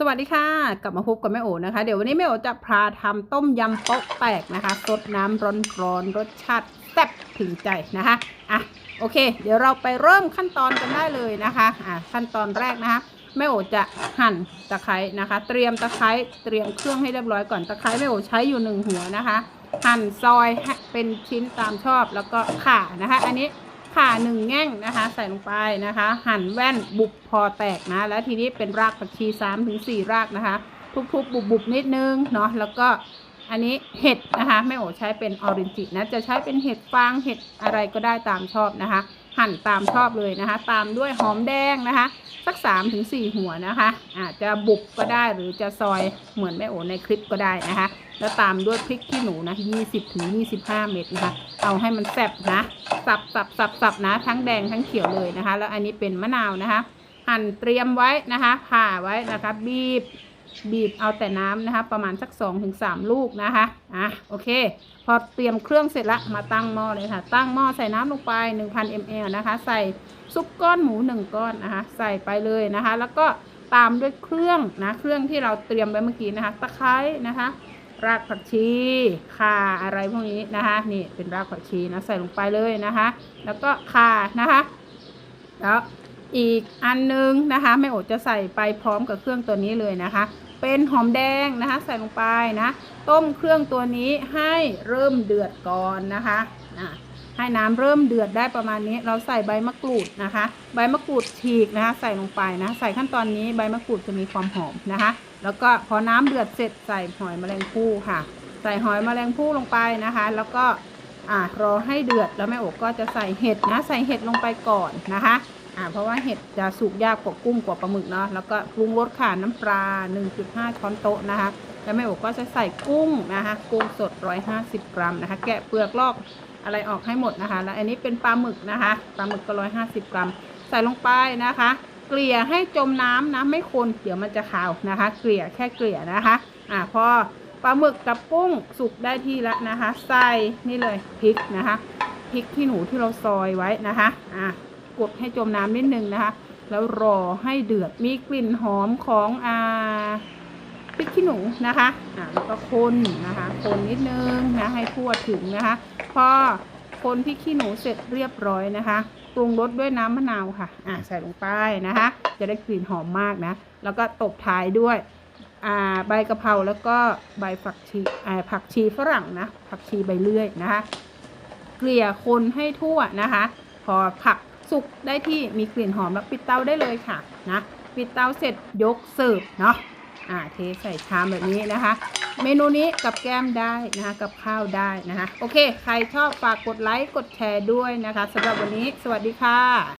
สวัสดีค่ะ กลับมาพบกับแม่โอนะคะ เดี๋ยววันนี้แม่โอจะพาทำต้มยำโป๊ะแตกนะคะสดน้ำร้อนๆรสชาติแซ่บถึงใจนะคะอะโอเค เดี๋ยวเราไปเริ่มขั้นตอนกันได้เลยนะคะอะขั้นตอนแรกนะคะแม่โอจะหั่นตะไคร้นะคะ เตรียมตะไคร้เตรียมเครื่องให้เรียบร้อยก่อนตะไคร้แม่โอใช้อยู่หนึ่งหัวนะคะ หั่นซอยเป็นชิ้นตามชอบแล้วก็ข่านะคะ อันนี้ ผ่าหนึ่งแง่งนะคะ ใส่ลงไปนะคะ หั่นแว่นบุบพอแตกนะ แล้วทีนี้เป็นรากผักชี3าถึงสรากนะคะ ทุบๆ บุบๆ นิดนึงเนาะแล้วก็อันนี้เห็ดนะคะแม่โอใช้เป็นออรินจินะจะใช้เป็นเห็ดฟางเห็ดอะไรก็ได้ตามชอบนะคะ หั่นตามชอบเลยนะคะ ตามด้วยหอมแดงนะคะ สัก3ามถึงสี่หัวนะคะ อาจจะบุบก็ได้หรือจะซอยเหมือนแม่โอในคลิปก็ได้นะคะ แล้วตามด้วยพริกขี้หนูนะ20ถึง25เม็ดนะคะ เอาให้มันแซ่บนะสับสับสับสับนะ ทั้งแดงทั้งเขียวเลยนะคะ แล้วอันนี้เป็นมะนาวนะคะ หั่นเตรียมไว้นะคะผ่าไว้นะคะ บีบ บีบเอาแต่น้ำนะคะ ประมาณสัก 2-3ถึงลูกนะคะอะโอเค พอเตรียมเครื่องเสร็จละมาตั้งหม้อเลยค่ะ ตั้งหม้อใส่น้ำลงไป 1,000 ml นะคะ ใส่ซุปก้อนหมู 1 ก้อนนะคะ ใส่ไปเลยนะคะ แล้วก็ตามด้วยเครื่องนะเครื่องที่เราเตรียมไว้เมื่อกี้นะคะ ตะไคร้นะคะรากผักชีข่าอะไรพวกนี้นะคะ นี่เป็นรากผักชีนะใส่ลงไปเลยนะคะ แล้วก็ข่านะคะ แล้ว อีกอันนึงนะคะแม่โอจะใส่ไปพร้อมกับเครื่องตัวนี้เลยนะคะ เป็นหอมแดงนะคะใส่ลงไปนะต้มเครื่องตัวนี้ให้เริ่มเดือดก่อนนะคะอะให้น้ำเริ่มเดือดได้ประมาณนี้ เราใส่ใบมะกรูดนะคะ ใบมะกรูดฉีกนะคะ ใส่ลงไปนะ ใส่ขั้นตอนนี้ใบมะกรูดจะมีความหอมนะคะ แล้วก็พอน้ำเดือดเสร็จใส่หอยแมลงภู่ค่ะ ใส่หอยแมลงภู่ลงไปนะคะ แล้วก็อ่ารอให้เดือดแล้วแม่โอกก็จะใส่เห็ดนะ ใส่เห็ดลงไปก่อนนะคะ อ่าเพราะว่าเห็ดจะสุกยากกว่ากุ้งกว่าปลาหมึกเนาะแล้วก็ปรุงรสค่ะน้ำปลา 1.5 ช้อนโต๊ะนะคะแล้วแม่โอกก็จะใส่กุ้งนะคะกุ้งสด 150 กรัมนะคะ แกะเปลือกลอกอะไรออกให้หมดนะคะ แล้วอันนี้เป็นปลาหมึกนะคะปลาหมึกก็ 150 กรัม ใส่ลงไปนะคะ เกลี่ยให้จมน้ำนะไม่คนเดี๋ยวมันจะขาวนะคะ เกลี่ยแค่เกลี่ยนะคะอ่าพอปลาหมึกกับกุ้งสุกได้ที่แล้วนะคะ ใส่นี่เลยพริกนะคะพริกที่หนูที่เราซอยไว้นะคะอ่า กดให้จมน้ำนิดนึงนะคะ แล้วรอให้เดือดมีกลิ่นหอมของอ่าพริกขี้หนูนะคะอ่าแล้วก็คนนะคะ คนนิดนึงนะให้ทั่วถึงนะคะ พอคนพริกขี้หนูเสร็จเรียบร้อยนะคะปรุงรสด้วยน้ำมะนาวค่ะอ่าใส่ลงไปนะคะ จะได้กลิ่นหอมมากนะ แล้วก็ตบท้ายด้วยอ่าใบกะเพราแล้วก็ใบผักชีอ่าผักชีฝรั่งนะผักชีใบเลื่อยนะคะ เกลี่ยคนให้ทั่วนะคะ พอผัก สุกได้ที่มีกลิ่นหอมแล้วปิดเตาได้เลยค่ะนะปิดเตาเสร็จยกเสิร์ฟเนาะอ่าเทใส่ชามแบบนี้นะคะ เมนูนี้กับแก้มได้นะคะกับข้าวได้นะคะโอเค ใครชอบฝากกดไลค์กดแชร์ด้วยนะคะสำหรับวันนี้ สวัสดีค่ะ